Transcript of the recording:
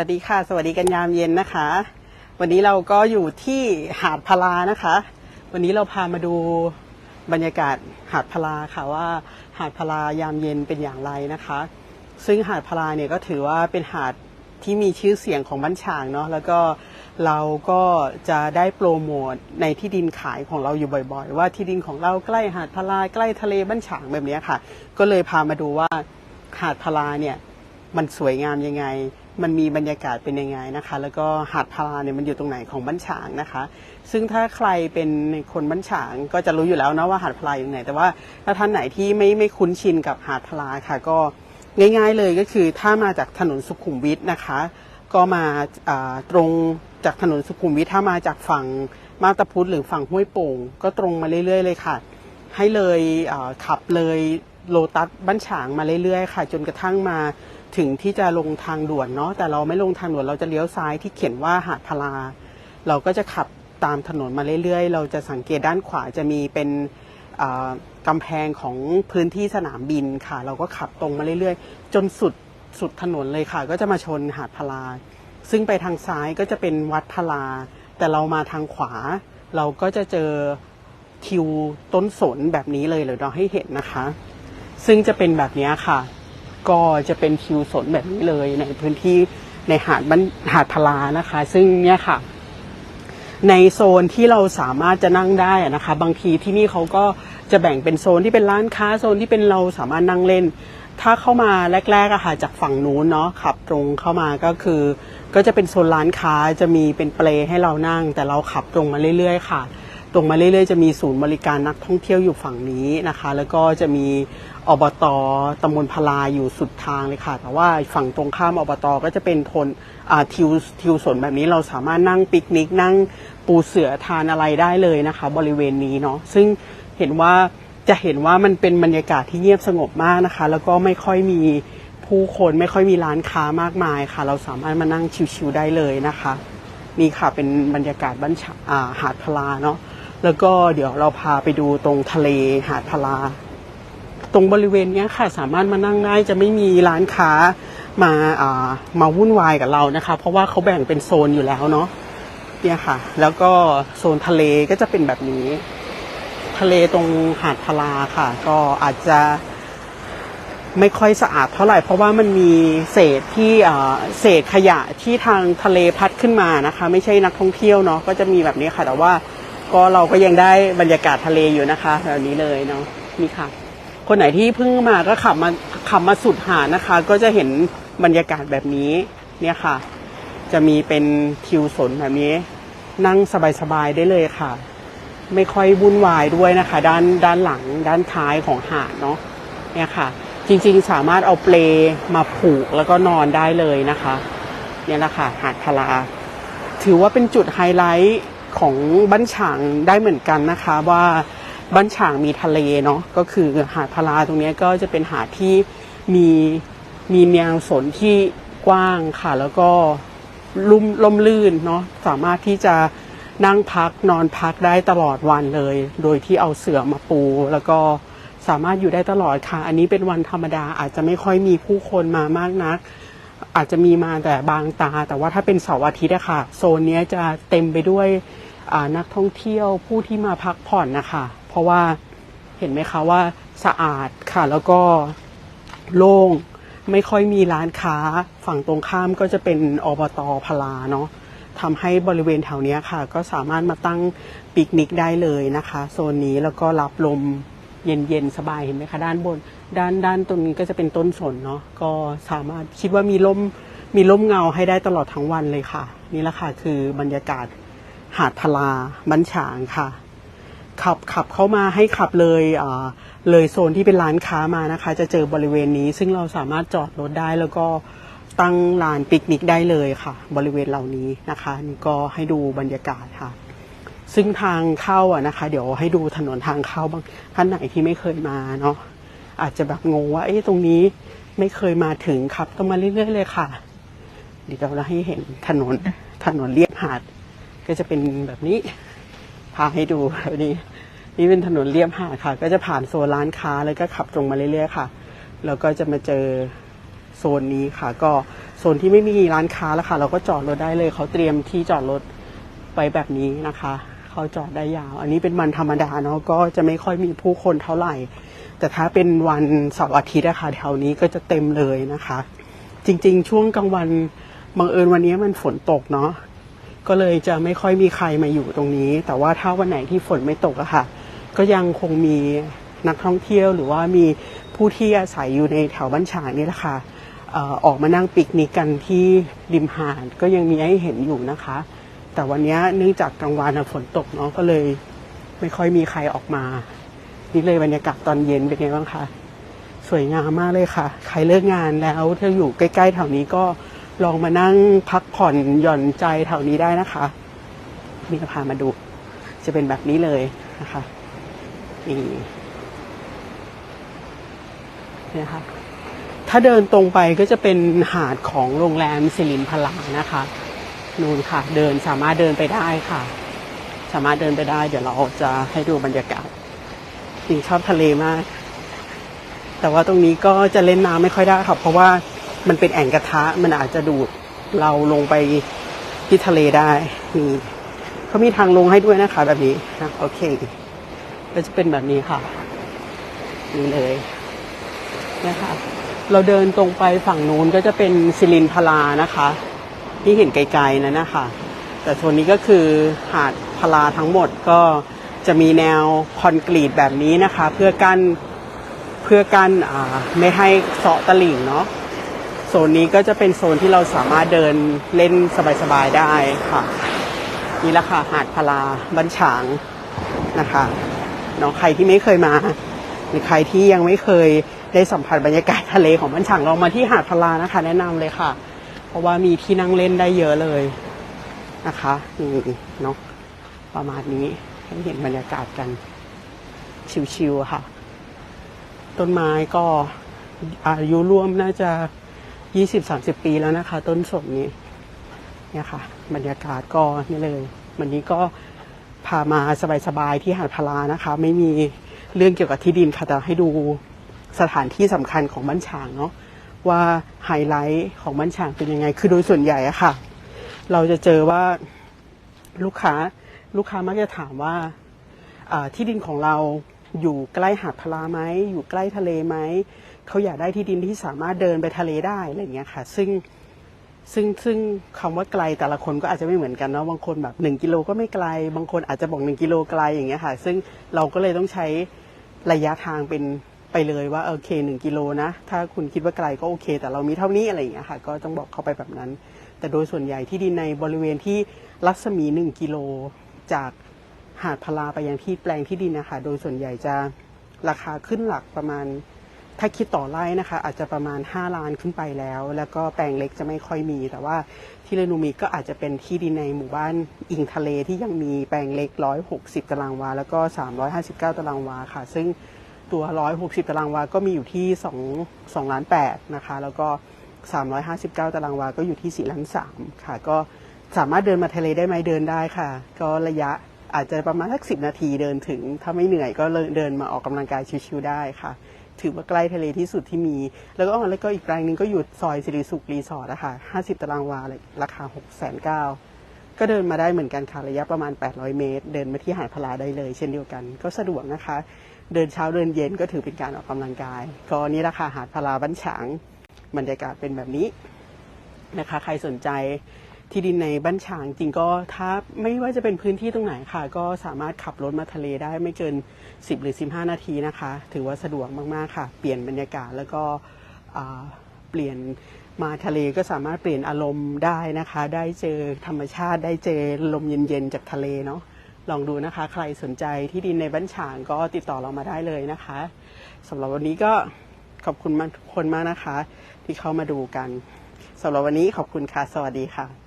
วัสดีค่ะ สวัสดีกันยามเย็นนะคะ วันนี้เราก็อยู่ที่หาดพลานะคะ วันนี้เราพามาดูบรรยากาศหาดพลาค่ะว่าหาดพลายามเย็นเป็นอย่างไรนะคะ ซึ่งหาดพลาเนี่ยก็ถือว่าเป็นหาดที่มีชื่อเสียงของบ้านฉางเนาะแล้วก็เราก็จะได้โปรโมทในที่ดินขายของเราอยู่บ่อยๆ ว่าที่ดินของเราใกล้หาดพลาใกล้ทะเลบ้านฉางแบบนี้ค่ะ ก็เลยพามาดูว่าหาดพลาเนี่ยมันสวยงามยังไง มันมีบรรยากาศเป็นยังไงนะคะ แล้วก็หาดพาราเนี่ยมันอยู่ตรงไหนของบ้านฉางนะคะ ซึ่งถ้าใครเป็นคนบ้านฉางก็จะรู้อยู่แล้วนะว่าหาดพาราอยู่ไหน แต่ว่าถ้าท่านไหนที่ไม่ไม่คุ้นชินกับหาดพาราค่ะ ก็ง่าย ๆเลยก็คือถ้ามาจากถนนสุขุมวิทนะคะ ก็มาตรงจากถนนสุขุมวิทถ้ามาจากฝั่งมาตาพุธหรือฝั่งห้วยโป่ง ก็ตรงมาเรื่อย ๆ เลยค่ะ ให้เลยขับเลยโลตัสบ้านฉางมาเรื่อยๆ ค่ะ จนกระทั่งมา ถึงที่จะลงทางด่วนเนาะแต่เราไม่ลงทางด่วนเราจะเลี้ยวซ้ายที่เขียนว่าหาดพลา เราก็จะขับตามถนนมาเรื่อยๆ เราจะสังเกตด้านขวาจะมีเป็นกำแพงของพื้นที่สนามบินค่ะ เราก็ขับตรงมาเรื่อยๆ จนสุดสุดถนนเลยค่ะ ก็จะมาชนหาดพลา ซึ่งไปทางซ้ายก็จะเป็นวัดพลา แต่เรามาทางขวา เราก็จะเจอทิวต้นสนแบบนี้เลยเดี๋ยวเราให้เห็นนะคะ ซึ่งจะเป็นแบบนี้ค่ะ ก็จะเป็นทิวสนแบบนี้เลยในพื้นที่ในหาดบ้านหาดพลานะคะ ซึ่งเนี่ยค่ะ ในโซนที่เราสามารถจะนั่งได้นะคะ บางทีที่นี่เขาก็จะแบ่งเป็นโซนที่เป็นร้านค้าโซนที่เป็นเราสามารถนั่งเล่น ถ้าเข้ามาแรกๆอะค่ะจากฝั่งนู้นเนาะขับตรงเข้ามาก็คือ ก็จะเป็นโซนร้านค้าจะมีเป็นเปลให้เรานั่ง แต่เราขับตรงมาเรื่อย ๆ ค่ะ ตรงมาเรื่อยๆจะมีศูนย์บริการนักท่องเที่ยวอยู่ฝั่งนี้นะคะ แล้วก็จะมีอบตตำบลพลาอยู่สุดทางเลยค่ะ แต่ว่าฝั่งตรงข้ามอบตก็จะเป็นทนทิวทิวสนแบบนี้เราสามารถนั่งปิกนิกนั่งปูเสือทานอะไรได้เลยนะคะ บริเวณนี้เนาะซึ่งเห็นว่าจะเห็นว่ามันเป็นบรรยากาศที่เงียบสงบมากนะคะ แล้วก็ไม่ค่อยมีผู้คนไม่ค่อยมีร้านค้ามากมายค่ะ เราสามารถมานั่งชิวๆได้เลยนะคะ นี่ค่ะเป็นบรรยากาศบ้านาหาดพลาเนาะ แล้วก็เดี๋ยวเราพาไปดูตรงทะเลหาดพลา ตรงบริเวณนี้ค่ะสามารถมานั่งได้จะไม่มีร้านค้ามาอ่ามาวุ่นวายกับเรานะคะ เพราะว่าเขาแบ่งเป็นโซนอยู่แล้วเนาะเนี่ยค่ะ แล้วก็โซนทะเลก็จะเป็นแบบนี้ ทะเลตรงหาดพลาค่ะ ก็อาจจะไม่ค่อยสะอาดเท่าไหร่เพราะว่ามันมีเศษที่เศษขยะที่ทางทะเลพัดขึ้นมานะคะ ไม่ใช่นักท่องเที่ยวเนาะก็จะมีแบบนี้ค่ะแต่ว่า ก็เราก็ยังได้บรรยากาศทะเลอยู่นะคะแบบนี้เลยเนาะนี่ค่ะ คนไหนที่เพิ่งมาก็ขับมาขับมาสุดหาดนะคะ ก็จะเห็นบรรยากาศแบบนี้เนี่ยค่ะ จะมีเป็นทิวสนแบบนี้ นั่งสบายๆได้เลยค่ะ ไม่ค่อยวุ่นวายด้วยนะคะ ด้านด้านหลังด้านท้ายของหาดเนาะเนี่ยค่ะ จริงๆสามารถเอาเปลมาผูกแล้วก็นอนได้เลยนะคะ เนี่ยแหละค่ะหาดพลา ถือว่าเป็นจุดไฮไลท์ ของบ้านฉางได้เหมือนกันนะคะว่าบ้านฉางมีทะเลเนาะก็คือหาดพลาตรงนี้ก็จะเป็นหาดที่มีมีแนวสนที่กว้างค่ะ แล้วก็ลุ่มล่มลื่นเนาะสามารถที่จะนั่งพักนอนพักได้ตลอดวันเลย โดยที่เอาเสื่อมาปู แล้วก็สามารถอยู่ได้ตลอดค่ะ อันนี้เป็นวันธรรมดาอาจจะไม่ค่อยมีผู้คนมามากนัก อาจจะมีมาแต่บางตา แต่ว่าถ้าเป็นเสาร์อาทิตย์อะค่ะ โซนนี้จะเต็มไปด้วย นักท่องเที่ยวผู้ที่มาพักผ่อนนะคะ เพราะว่าเห็นไหมคะว่าสะอาดค่ะ แล้วก็โล่งไม่ค่อยมีร้านค้าฝั่งตรงข้ามก็จะเป็นอบตพลาเนาะทำให้บริเวณแถวนี้ค่ะ ก็สามารถมาตั้งปิกนิกได้เลยนะคะ โซนนี้แล้วก็รับลมเย็นๆสบายเห็นไหมคะ ด้านบน ด้านด้านตรงนี้ก็จะเป็นต้นสนเนาะก็สามารถคิดว่ามีร่มมีร่มเงาให้ได้ตลอดทั้งวันเลยค่ะ นี่แหละค่ะคือบรรยากาศ หาดพลาบ้านฉางค่ะ ขับขับเข้ามาให้ขับเลยอ่าเลยโซนที่เป็นร้านค้ามานะคะ จะเจอบริเวณนี้ซึ่งเราสามารถจอดรถได้แล้วก็ตั้งลานปิกนิกได้เลยค่ะ บริเวณเหล่านี้นะคะนี่ก็ให้ดูบรรยากาศค่ะ ซึ่งทางเข้าอะนะคะ เดี๋ยวให้ดูถนนทางเข้าบางท่านไหนที่ไม่เคยมาเนาะอาจจะแบบงงว่าเอ๊ะตรงนี้ไม่เคยมาถึงครับต้องมาเรื่อยๆเลยค่ะเดี๋ยวเราให้เห็นถนนถนนเลียบหาด ก็จะเป็นแบบนี้พาให้ดูแบบนี้นี่เป็นถนนเลียบหาดค่ะ ก็จะผ่านโซนร้านค้าแล้วก็ขับตรงมาเรื่อยๆค่ะ แล้วก็จะมาเจอโซนนี้ค่ะ ก็โซนที่ไม่มีร้านค้าแล้วค่ะ เราก็จอดรถได้เลยเขาเตรียมที่จอดรถไปแบบนี้นะคะเขาจอดได้ยาว อันนี้เป็นวันธรรมดาเนาะก็จะไม่ค่อยมีผู้คนเท่าไหร่ แต่ถ้าเป็นวันเสาร์อาทิตย์อะค่ะแถวนี้ก็จะเต็มเลยนะคะ จริง ๆ ช่วงกลางวันบังเอิญวันนี้มันฝนตกเนาะ ก็เลยจะไม่ค่อยมีใครมาอยู่ตรงนี้ แต่ว่าถ้าวันไหนที่ฝนไม่ตกอะค่ะ ก็ยังคงมีนักท่องเที่ยวหรือว่ามีผู้ที่อาศัยอยู่ในแถวบ้านฉางนี่แหละค่ะเอ่อออกมานั่งปิกนิกกันที่ริมหาดก็ยังมีให้เห็นอยู่นะคะ แต่วันนี้เนื่องจากกลางวันฝนตกเนาะก็เลยไม่ค่อยมีใครออกมา นี่เลยบรรยากาศตอนเย็นเป็นไงบ้างคะสวยงามมากเลยค่ะ ใครเลิกงานแล้วถ้าอยู่ใกล้ๆแถวนี้ก็ ลองมานั่งพักผ่อนหย่อนใจแถวนี้ได้นะคะนี่ก็พามาดู จะเป็นแบบนี้เลยนะคะนี่นี่นะคะถ้าเดินตรงไปก็จะเป็นหาดของโรงแรมสิรินพลานะคะนู่นค่ะ เดินสามารถเดินไปได้ค่ะ สามารถเดินไปได้ เดี๋ยวเราจะให้ดูบรรยากาศจริงชอบทะเลมาก แต่ว่าตรงนี้ก็จะเล่นน้ำไม่ค่อยได้ค่ะเพราะว่า มันเป็นแอ่งกระทะ มันอาจจะดูดเราลงไปที่ทะเลได้นี่เขามีทางลงให้ด้วยนะคะ แบบนี้นะโอเค ก็จะเป็นแบบนี้ค่ะนี่เลยนะคะเราเดินตรงไปฝั่งนู้นก็จะเป็นซิลินพลานะคะ ที่เห็นไกลๆนั่นนะคะแต่โซนนี้ก็คือหาดพลาทั้งหมดก็จะมีแนวคอนกรีตแบบนี้นะคะ เพื่อกั้นเพื่อกั้นไม่ให้เสาะตะลิ่งเนาะ นนี้ก็จะเป็นโซนที่เราสามารถเดินเล่นสบายๆได้ค่ะ นี่ละค่ะหาดพลาบ้านฉางนะคะเนาะใครที่ไม่เคยมา หรือใครที่ยังไม่เคยได้สัมผัสบรรยากาศทะเลของบ้านฉางลองมาที่หาดพลานะคะ แนะนำเลยค่ะ เพราะว่ามีที่นั่งเล่นได้เยอะเลยนะคะนี่เนาะประมาณนี้ให้เห็นบรรยากาศกันชิวๆค่ะ ต้นไม้ก็อายุร่วมน่าจะ ยี่สิบสามสิบปีแล้วนะคะ ต้นสนนี้เนี่ยค่ะ บรรยากาศก็นี่เลย วันนี้ก็พามาสบายๆที่หาดพลานะคะ ไม่มีเรื่องเกี่ยวกับที่ดินค่ะแต่ให้ดูสถานที่สำคัญของบ้านฉางเนาะว่าไฮไลท์ของบ้านฉางเป็นยังไง คือโดยส่วนใหญ่อะค่ะ เราจะเจอว่าลูกค้าลูกค้ามักจะถามว่าที่ดินของเราอยู่ใกล้หาดพลาไหมอยู่ใกล้ทะเลไหม เขาอยากได้ที่ดินที่สามารถเดินไปทะเลได้อะไรอย่างเงี้ยค่ะ ซึ่งซึ่งซึ่งคำว่าไกลแต่ละคนก็อาจจะไม่เหมือนกันเนาะบางคนแบบหนึ่งกิโลก็ไม่ไกล บางคนอาจจะบอกหนึ่งกิโลไกลอย่างเงี้ยค่ะ ซึ่งเราก็เลยต้องใช้ระยะทางเป็นไปเลยว่าโอเคหนึ่งกิโลนะถ้าคุณคิดว่าไกลก็โอเค แต่เรามีเท่านี้อะไรอย่างเงี้ยค่ะ ก็ต้องบอกเขาไปแบบนั้น แต่โดยส่วนใหญ่ที่ดินในบริเวณที่รัศมีหนึ่งกิโลจากหาดพลาไปยังที่แปลงที่ดินนะคะโดยส่วนใหญ่จะราคาขึ้นหลักประมาณ ถ้าคิดต่อไร่นะคะ อาจจะประมาณ 5 ล้านขึ้นไปแล้ว แล้วก็แปลงเล็กจะไม่ค่อยมี แต่ว่าที่เรนูมีก็อาจจะเป็นที่ดินในหมู่บ้านอิงทะเลที่ยังมีแปลงเล็ก 160 ตารางวา แล้วก็ 359 ตารางวาค่ะ ซึ่งตัว 160 ตารางวา ก็มีอยู่ที่2 2ล้าน8นะคะ แล้วก็ 359 ตารางวา ก็อยู่ที่4ล้าน3ค่ะ ก็สามารถเดินมาทะเลได้ไหมเดินได้ค่ะ ก็ระยะอาจจะประมาณสักสินาทีเดินถึง ถ้าไม่เหนื่อยก็เลยเดินมาออกกำลังกายชิวๆได้ค่ะ ถือว่าใกล้ทะเลที่สุดที่มี แล้วก็อ๋อแล้วก็อีกแปลงหนึงก็อยู่ซอยสิริสุขรีสอร์ทนะคะ50ตารางวาเลยราคา6 9 0 0 0ก็เดินมาได้เหมือนกันค่ะระยะประมาณ 800 เมตร เดินมาที่หาดพลาได้เลย เช่นเดียวกัน ก็สะดวกนะคะ เดินเช้าเดินเย็นก็ถือเป็นการออกกำลังกาย ก็นี่ราคาหาดพลาบ้านฉางบรรยากาศเป็นแบบนี้นะคะ ใครสนใจ ที่ดินในบ้านฉางจริงก็ถ้าไม่ว่าจะเป็นพื้นที่ตรงไหนค่ะ ก็สามารถขับรถมาทะเลได้ไม่เกิน 10 หรือ 15 นาทีนะคะ ถือว่าสะดวกมากๆค่ะ เปลี่ยนบรรยากาศแล้วก็เปลี่ยนมาทะเลก็สามารถเปลี่ยนอารมณ์ได้นะคะ ได้เจอธรรมชาติได้เจอลมเย็นๆจากทะเลเนาะลองดูนะคะ ใครสนใจที่ดินในบ้านฉางก็ติดต่อเรามาได้เลยนะคะสำหรับวันนี้ก็ขอบคุณมากทุกคนมากนะคะ ที่เข้ามาดูกันสำหรับวันนี้ขอบคุณค่ะ สวัสดีค่ะ